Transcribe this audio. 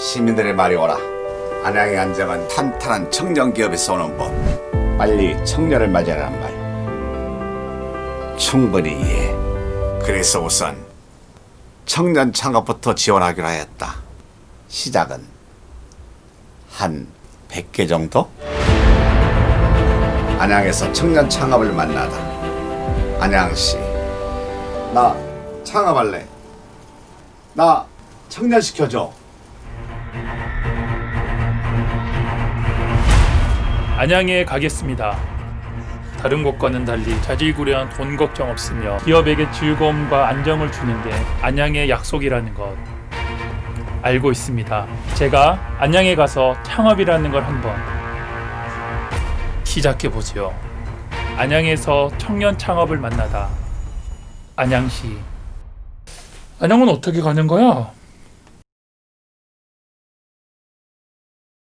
시민들의 말이 오라. 안양의 안정은 탄탄한 청년 기업에서 오는 법. 빨리 청년을 맞이하라는 말. 충분히 이해. 그래서 우선 청년 창업부터 지원하기로 하였다. 시작은 한 100개 정도? 안양에서 청년 창업을 만나다. 안양시. 나 창업할래. 나 청년 시켜줘. 안양에 가겠습니다. 다른 곳과는 달리 자질구레한 돈 걱정 없으며 기업에게 즐거움과 안정을 주는 게 안양의 약속이라는 것 알고 있습니다. 제가 안양에 가서 창업이라는 걸 한번 시작해 보지요. 안양에서 청년 창업을 만나다 안양시 안양은 어떻게 가는 거야?